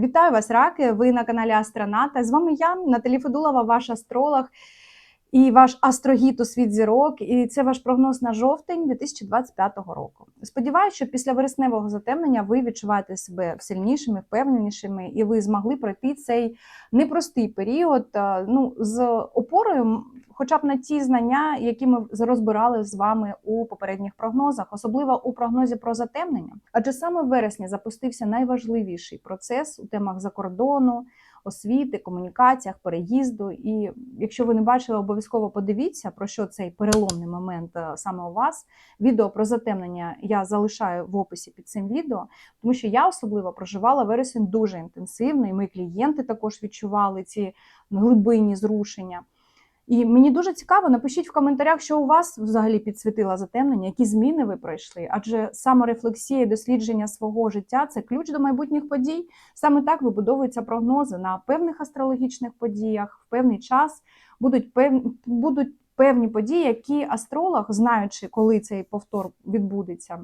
Вітаю вас, раки! Ви на каналі Астроната. З вами я, Наталі Федулова, ваш астролог і ваш астрогіт у світ зірок. І це ваш прогноз на жовтень 2025 року. Сподіваюся, що після вересневого затемнення ви відчуваєте себе сильнішими, впевненішими, і ви змогли пройти цей непростий період е, ну, з опорою, хоча б на ті знання, які ми розбирали з вами у попередніх прогнозах, особливо у прогнозі про затемнення. Адже саме в вересні запустився найважливіший процес у темах закордону, освіти, комунікаціях, переїзду. І якщо ви не бачили, обов'язково подивіться про що цей переломний момент е, саме у вас. Відео про затемнення я залишаю в описі під цим відео, тому що я особливо проживала вересень дуже інтенсивно, і мої клієнти також відчували ці глибинні зрушення. І мені дуже цікаво, напишіть в коментарях, що у вас взагалі підсвітило затемнення, які зміни ви пройшли. Адже саморефлексія і дослідження свого життя це ключ до майбутніх подій. Саме так вибудовуються прогнози на певних астрологічних подіях, в певний час будуть певні будуть певні події, які астролог, знаючи, коли цей повтор відбудеться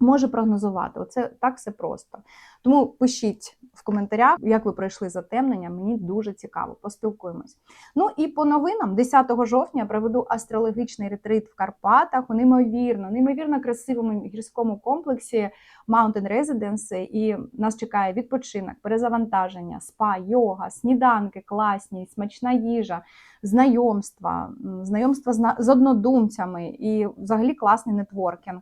може прогнозувати. Оце так все просто. Тому пишіть в коментарях, як ви пройшли затемнення. Мені дуже цікаво. Поспілкуємось. Ну і по новинам, 10 жовтня проведу астрологічний ретрит в Карпатах у неймовірно, неймовірно красивому гірському комплексі Mountain Residence. І нас чекає відпочинок, перезавантаження, спа, йога, сніданки, класні, смачна їжа. Знайомства, знайомства з однодумцями і взагалі класний нетворкінг.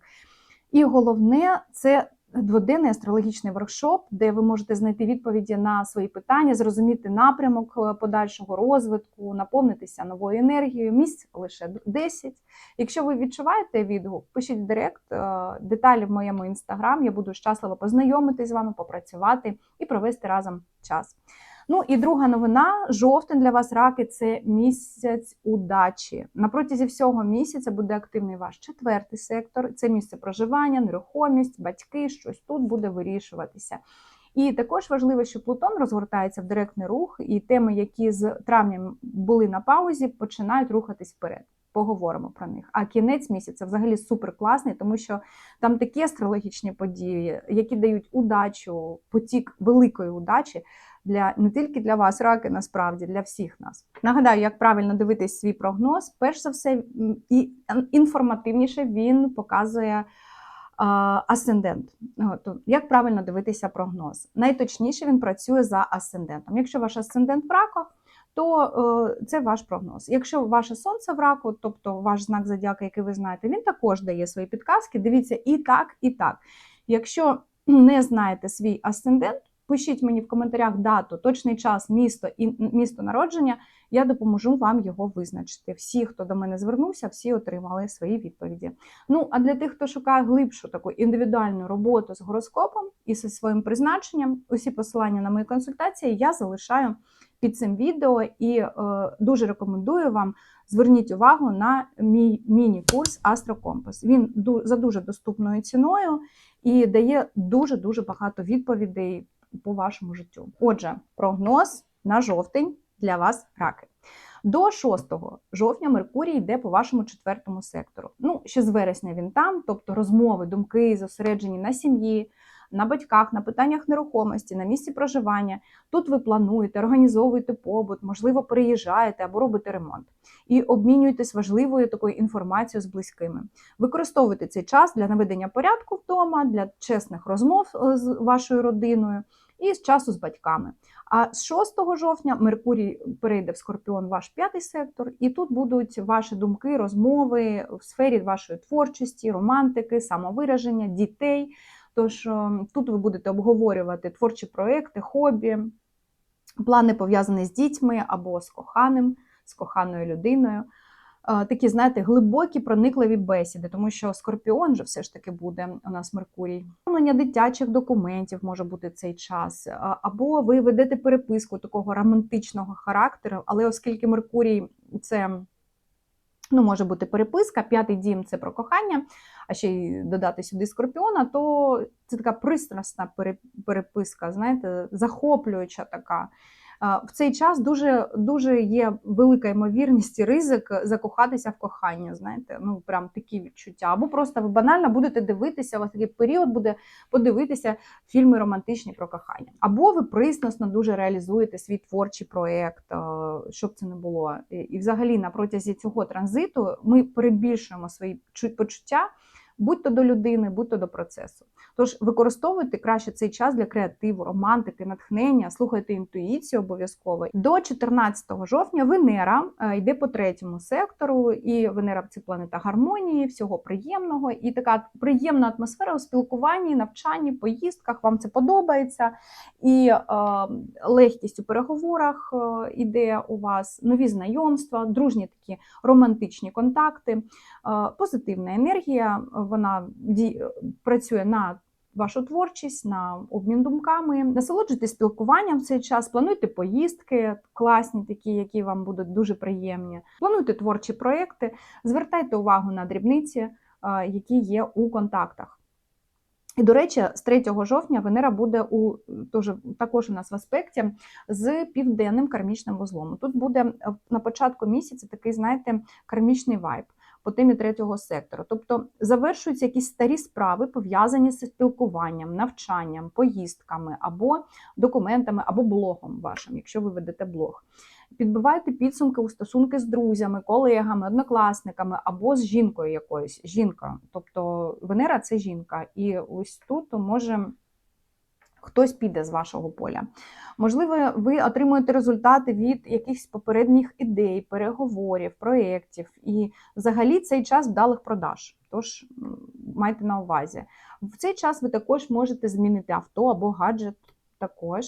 І головне це дводенний астрологічний воркшоп, де ви можете знайти відповіді на свої питання, зрозуміти напрямок е, подальшого розвитку, наповнитися новою енергією. Місць лише 10. Якщо ви відчуваєте відгук, пишіть в директ е, деталі в моєму інстаграм. Я буду щаслива познайомитись з вами, попрацювати і провести разом час. Ну і друга новина: жовтень для вас раки це місяць удачі. На протязі всього місяця буде активний ваш четвертий сектор. Це місце проживання, нерухомість, батьки, щось тут буде вирішуватися. І також важливо, що Плутон розгортається в директний рух, і теми, які з травня були на паузі, починають рухатись вперед. Поговоримо про них. А кінець місяця взагалі супер класний, тому що там такі астрологічні події, які дають удачу, потік великої удачі для не тільки для вас, раки, насправді для всіх нас. Нагадаю, як правильно дивитись свій прогноз. Перш за все, і інформативніше він показує. Асцендент. Як правильно дивитися прогноз? Найточніше він працює за асцендентом. Якщо ваш асцендент в раках, то е, це ваш прогноз. Якщо ваше сонце в раку, тобто ваш знак зодіака, який ви знаєте, він також дає свої підказки. Дивіться і так, і так. Якщо не знаєте свій асцендент, Пишіть мені в коментарях дату, точний час, місто і місто народження. Я допоможу вам його визначити. Всі, хто до мене звернувся, всі отримали свої відповіді. Ну а для тих, хто шукає глибшу таку індивідуальну роботу з гороскопом і зі своїм призначенням, усі посилання на мої консультації я залишаю під цим відео і е, дуже рекомендую вам. Зверніть увагу на мій міні-курс Астрокомпас. Він за дуже доступною ціною і дає дуже дуже багато відповідей по вашому життю. Отже, прогноз на жовтень для вас раки. До 6 жовтня Меркурій йде по вашому четвертому сектору. Ну, ще з вересня він там, тобто розмови, думки, зосереджені на сім'ї, на батьках, на питаннях нерухомості, на місці проживання. Тут ви плануєте, організовуєте побут, можливо, переїжджаєте або робите ремонт. І обмінюєтесь важливою такою інформацією з близькими. Використовуйте цей час для наведення порядку вдома, для чесних розмов е, з вашою родиною і з часу з батьками. А з 6 жовтня Меркурій перейде в Скорпіон, ваш п'ятий сектор, і тут будуть ваші думки, розмови в сфері вашої творчості, романтики, самовираження, дітей. Тож ем, тут ви будете обговорювати творчі проекти, хобі, плани пов'язані з дітьми або з коханим, з коханою людиною. Такі, знаєте, глибокі, проникливі бесіди, тому що Скорпіон же все ж таки буде у нас Меркурій. Оформлення дитячих документів може бути цей час, або ви ведете переписку такого романтичного характеру, але оскільки Меркурій це ну, може бути переписка, п'ятий дім це про кохання, а ще й додати сюди Скорпіона, то це така пристрасна переписка, знаєте, захоплююча така. В цей час дуже, дуже є велика ймовірність і ризик закохатися в кохання. Знаєте, ну прям такі відчуття. Або просто ви банально будете дивитися, у вас такий період буде подивитися фільми романтичні про кохання. Або ви пристрасно дуже реалізуєте свій творчий проєкт, щоб це не було. І, взагалі на протязі цього транзиту ми перебільшуємо свої чу- почуття. Будь-то до людини, будь-то до процесу. Тож використовуйте краще цей час для креативу, романтики, натхнення, слухайте інтуїцію обов'язково. До 14 жовтня Венера е, йде по третьому сектору, і Венера це планета гармонії, всього приємного, і така приємна атмосфера у спілкуванні, навчанні, поїздках. Вам це подобається, і е, легкість у переговорах е, іде у вас, нові знайомства, дружні такі романтичні контакти, е, позитивна енергія. Вона працює на вашу творчість, на обмін думками. Насолоджуйтесь спілкуванням в цей час, плануйте поїздки класні, такі, які вам будуть дуже приємні. Плануйте творчі проекти, звертайте увагу на дрібниці, е, які є у контактах. І, до речі, з 3 жовтня Венера буде у тоже, також у нас в аспекті з південним кармічним вузлом. Тут буде е, на початку місяця такий, знаєте, кармічний вайб по темі третього сектору. Тобто завершуються якісь старі справи, пов'язані з спілкуванням, навчанням, поїздками або документами, або блогом вашим, якщо ви ведете блог. Підбивайте підсумки у стосунки з друзями, колегами, однокласниками або з жінкою якоюсь. Жінка. Тобто Венера це жінка. І ось тут може хтось піде з вашого поля. Можливо, ви отримуєте результати від якихось попередніх ідей, переговорів, проєктів. І взагалі цей час вдалих продаж. Тож майте на увазі. В цей час ви також можете змінити авто або гаджет також.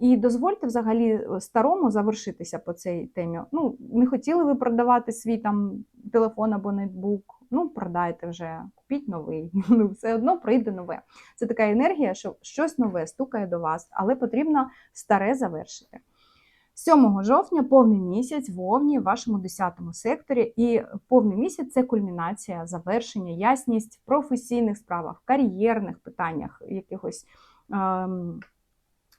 І дозвольте взагалі старому завершитися по цій темі. Ну, не хотіли ви продавати свій там телефон або ноутбук, ну продайте вже, купіть новий. Ну, все одно прийде нове. Це така енергія, що щось нове стукає до вас, але потрібно старе завершити. 7 жовтня повний місяць в Овні в вашому 10 секторі, і повний місяць це кульмінація, завершення, ясність в професійних справах, кар'єрних питаннях, якихось ем,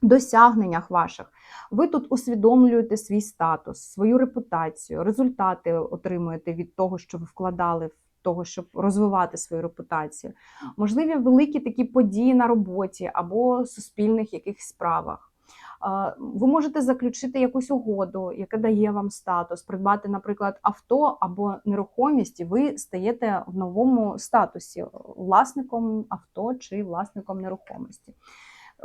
досягненнях ваших. Ви тут усвідомлюєте свій статус, свою репутацію, результати отримуєте від того, що ви вкладали в того, щоб розвивати свою репутацію. Можливі великі такі події на роботі або суспільних якихось справах. Ви можете заключити якусь угоду, яка дає вам статус, придбати, наприклад, авто або нерухомість, і ви стаєте в новому статусі власником авто чи власником нерухомості.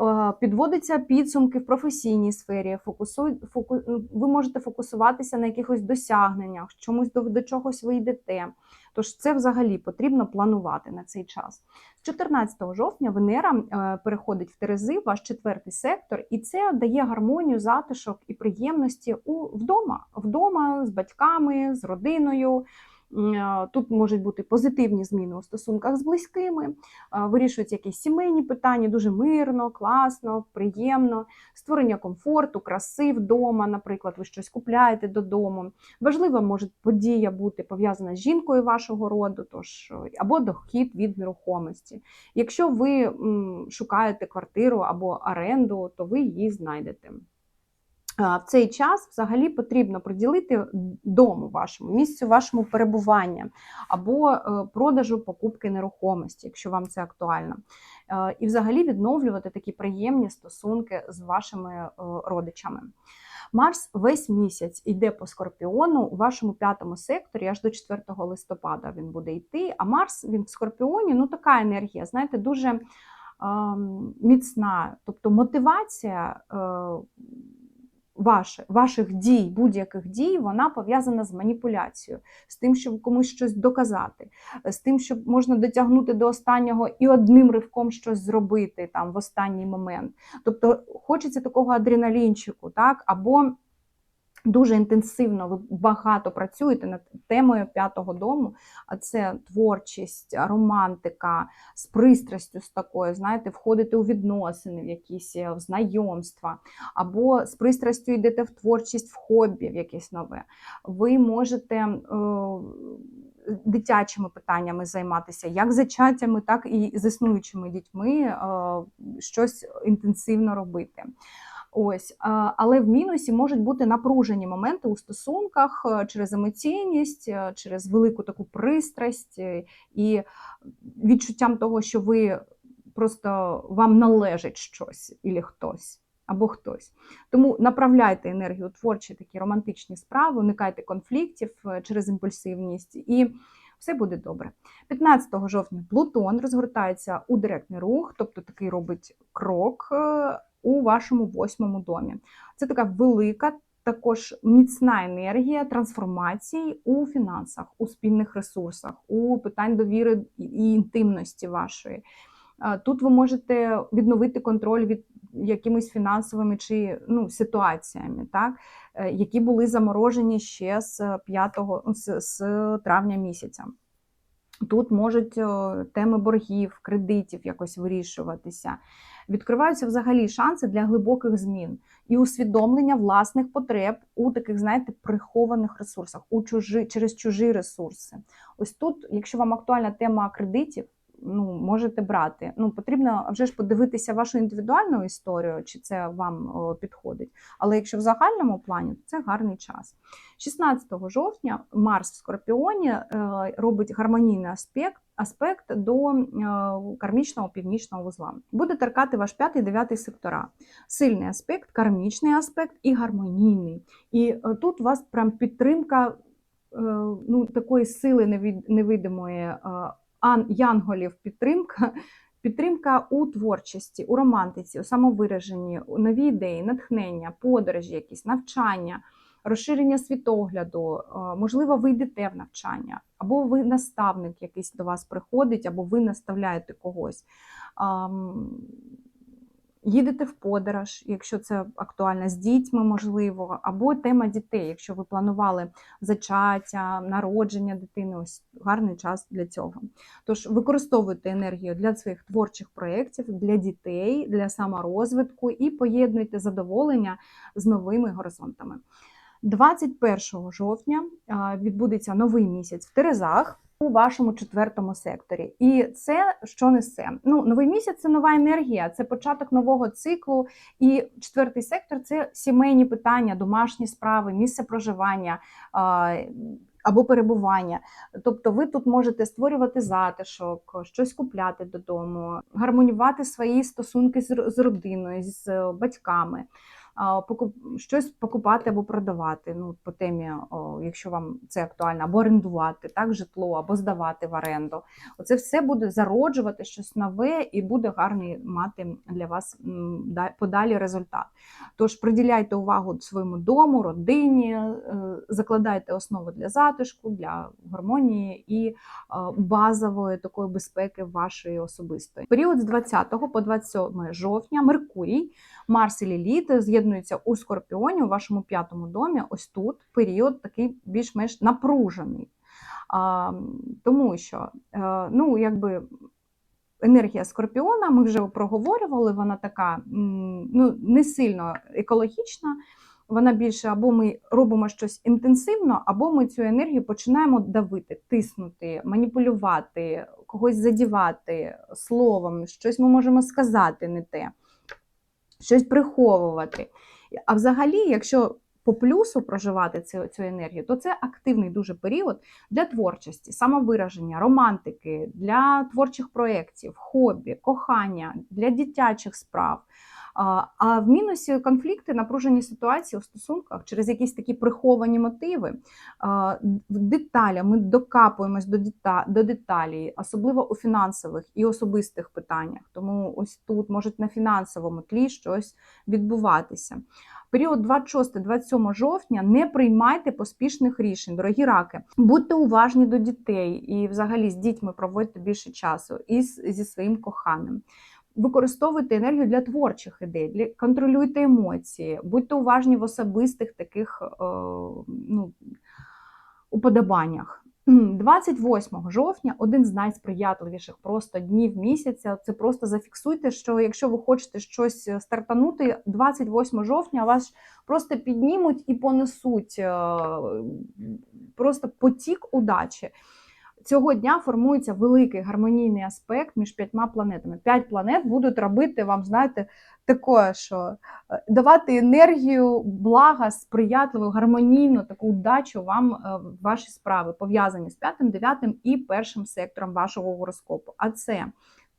Е, Підводиться підсумки в професійній сфері. Фокусуй, фоку, ви можете фокусуватися на якихось досягненнях, чомусь до, до чогось ви йдете. Тож це взагалі потрібно планувати на цей час. З 14 жовтня Венера е, переходить в Терези, ваш четвертий сектор, і це дає гармонію, затишок і приємності у вдома, вдома з батьками, з родиною. Тут можуть бути позитивні зміни у стосунках з близькими, вирішуються якісь сімейні питання, дуже мирно, класно, приємно, створення комфорту, краси вдома, наприклад, ви щось купляєте додому. Важлива може подія бути пов'язана з жінкою вашого роду, тож е, або дохід від нерухомості. Якщо ви шукаєте квартиру або оренду, то ви її знайдете. В цей час взагалі потрібно приділити дому вашому, місцю вашому перебування або е, продажу покупки нерухомості, якщо вам це актуально. Е, І взагалі відновлювати такі приємні стосунки з вашими е, родичами. Марс весь місяць йде по скорпіону у вашому п'ятому секторі, аж до 4 листопада він буде йти. А Марс він в скорпіоні, ну така енергія, знаєте, дуже ем, міцна. Тобто мотивація. Е, Ваше, ваших дій, будь-яких дій, вона пов'язана з маніпуляцією, з тим, щоб комусь щось доказати, з тим, щоб можна дотягнути до останнього і одним ривком щось зробити там в останній момент. Тобто хочеться такого адреналінчику, так, або дуже інтенсивно ви багато працюєте над темою п'ятого дому, а це творчість, романтика з пристрастю з такою, знаєте, входите у відносини, в якісь е, в знайомства, або з пристрастю йдете в творчість, в хобі, в якесь нове. Ви можете. Е, Дитячими питаннями займатися, як зачаттями, так і з існуючими дітьми, е, щось інтенсивно робити. Ось, але в мінусі можуть бути напружені моменти у стосунках е, через емоційність, е, через велику таку пристрасть е, і відчуттям того, що ви просто вам належить щось і хтось. Або хтось. Тому направляйте енергію творчі такі романтичні справи, уникайте конфліктів через імпульсивність, і все буде добре. 15 жовтня Плутон розгортається у директний рух, тобто такий робить крок у вашому восьмому домі. Це така велика, також міцна енергія трансформації у фінансах, у спільних ресурсах, у питань довіри і інтимності вашої. Е, Тут ви можете відновити контроль від якимись фінансовими чи ну, ситуаціями, так, е, які були заморожені ще з 5, з, з травня місяця. Тут можуть е, теми боргів, кредитів якось вирішуватися. Відкриваються взагалі шанси для глибоких змін і усвідомлення власних потреб у таких, знаєте, прихованих ресурсах, у чужі, через чужі ресурси. Ось тут, якщо вам актуальна тема кредитів, ну, можете брати. Ну, потрібно вже ж подивитися вашу індивідуальну історію, чи це вам підходить. Але якщо в загальному плані, то це гарний час. 16 жовтня Марс в Скорпіоні е, робить гармонійний аспект. Аспект до е, кармічного північного вузла буде торкати ваш п'ятий дев'ятий сектора. Сильний аспект, кармічний аспект і гармонійний. І е, тут у вас прям підтримка ну, такої сили невидимої янголів підтримка. Підтримка у творчості, у романтиці, у самовираженні, у нові ідеї, натхнення, подорожі, якісь навчання, розширення світогляду. е, Можливо, ви йдете в навчання, або ви наставник якийсь до вас приходить, або ви наставляєте когось. Їдете в подорож, якщо це актуально, з дітьми, можливо, або тема дітей, якщо ви планували зачаття, народження дитини, ось гарний час для цього. Тож використовуйте енергію для своїх творчих проєктів, для дітей, для саморозвитку і поєднуйте задоволення з новими горизонтами. 21 жовтня відбудеться новий місяць в Терезах у вашому четвертому секторі. І це що несе? Ну, новий місяць це нова енергія, це початок нового циклу. І четвертий сектор це сімейні питання, домашні справи, місце проживання. Або перебування, тобто ви тут можете створювати затишок, щось купляти додому, гармонювати свої стосунки з родиною, з батьками, щось покупати або продавати. Ну, по темі, якщо вам це актуально, або орендувати так, житло, або здавати в оренду. Оце все буде зароджувати щось нове і буде гарний мати для вас подалі результат. Тож приділяйте увагу своєму дому, родині, е, закладайте основу для затишку, для гармонії і е, базової такої безпеки вашої особистої. Період з 20 по 27 жовтня Меркурій, Марс і Ліліт з'єднуються у Скорпіоні у вашому п'ятому домі. Ось тут період такий більш-менш напружений. А, тому що е, ну, якби енергія Скорпіона, ми вже проговорювали, вона така ну, не сильно екологічна. Вона більше або ми робимо щось інтенсивно, або ми цю енергію починаємо давити, тиснути, маніпулювати, когось задівати словом, щось ми можемо сказати не те, щось приховувати. А взагалі, якщо по плюсу проживати цю, цю енергію, то це активний дуже період для творчості, самовираження, романтики, для творчих проєктів, хобі, кохання, для дитячих справ. А, в мінусі конфлікти, напружені ситуації у стосунках через якісь такі приховані мотиви. В деталях ми докапуємось до дета- до деталей, особливо у фінансових і особистих питаннях. Тому ось тут можуть на фінансовому тлі щось відбуватися. Період 26-27 жовтня не приймайте поспішних рішень, дорогі раки. Будьте уважні до дітей і взагалі з дітьми проводьте більше часу і зі своїм коханим. Використовуйте енергію для творчих ідей, для контролюйте емоції, будьте уважні в особистих таких е, ну, уподобаннях. 28 жовтня один з найсприятливіших просто днів місяця. Це просто зафіксуйте, що якщо ви хочете щось стартанути, 28 жовтня вас просто піднімуть і понесуть е, просто потік удачі. Цього дня формується великий гармонійний аспект між п'ятьма планетами. П'ять планет будуть робити вам, знаєте, таке, що е, давати енергію, блага, сприятливу, гармонійну таку удачу вам е, в ваші справи, пов'язані з п'ятим, дев'ятим і першим сектором вашого гороскопу. А це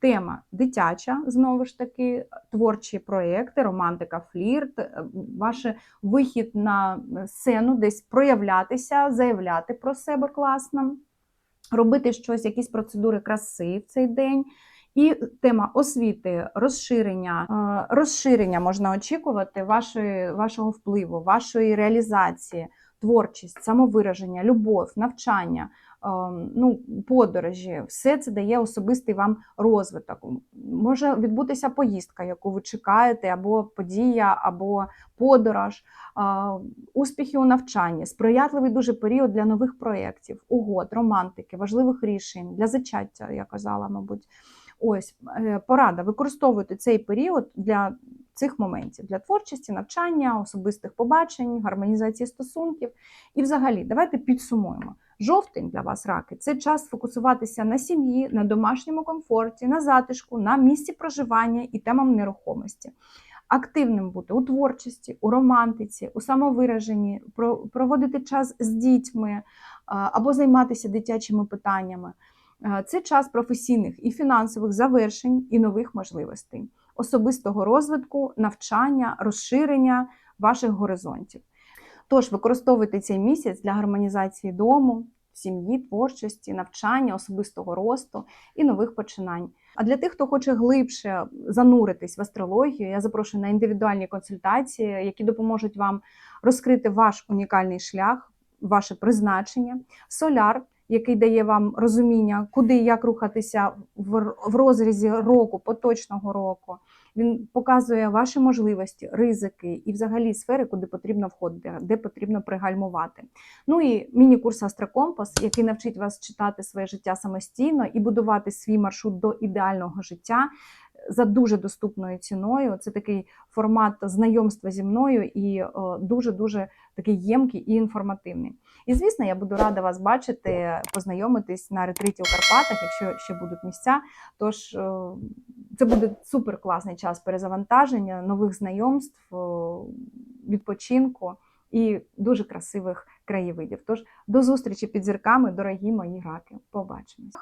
тема дитяча, знову ж таки, творчі проекти, романтика, флірт, е, ваш вихід на сцену, десь проявлятися, заявляти про себе класно, робити щось, якісь процедури краси в цей день. І тема освіти, розширення, Е, розширення можна очікувати вашої, вашого впливу, вашої реалізації, творчість, самовираження, любов, навчання, ну, подорожі. Все це дає особистий вам розвиток. Може відбутися поїздка, яку ви чекаєте, або подія, або подорож, е, успіхи у навчанні, сприятливий дуже період для нових проєктів, угод, романтики, важливих рішень, для зачаття, я казала, мабуть. Ось е, порада. Використовуйте цей період для цих моментів для творчості, навчання, особистих побачень, гармонізації стосунків. І, взагалі, давайте підсумуємо. Жовтень для вас раки це час фокусуватися на сім'ї, на домашньому комфорті, на затишку, на місці проживання і темам нерухомості. Активним бути у творчості, у романтиці, у самовираженні, проводити час з дітьми або займатися дитячими питаннями. Е, Це час професійних і фінансових завершень і нових можливостей, особистого розвитку, навчання, розширення ваших горизонтів. Тож використовуйте цей місяць для гармонізації дому, сім'ї, творчості, навчання, особистого росту і нових починань. А для тих, хто хоче глибше зануритись в астрологію, я запрошую на індивідуальні консультації, які допоможуть вам розкрити ваш унікальний шлях, ваше призначення, соляр, який дає вам розуміння, куди і як рухатися в розрізі року, поточного року. Він показує ваші можливості, ризики і взагалі сфери, куди потрібно входити, де потрібно пригальмувати. Ну і міні-курс Астрокомпас, який навчить вас читати своє життя самостійно і будувати свій маршрут до ідеального життя за дуже доступною ціною. Це такий формат знайомства зі мною і дуже дуже такий ємкий і інформативний. І звісно, я буду рада вас бачити, познайомитись на ретриті у Карпатах, якщо ще будуть місця. Тож е, це буде супер класний час перезавантаження, нових знайомств, е, відпочинку і дуже красивих краєвидів. Тож до зустрічі під зірками, дорогі мої раки. Побачимось.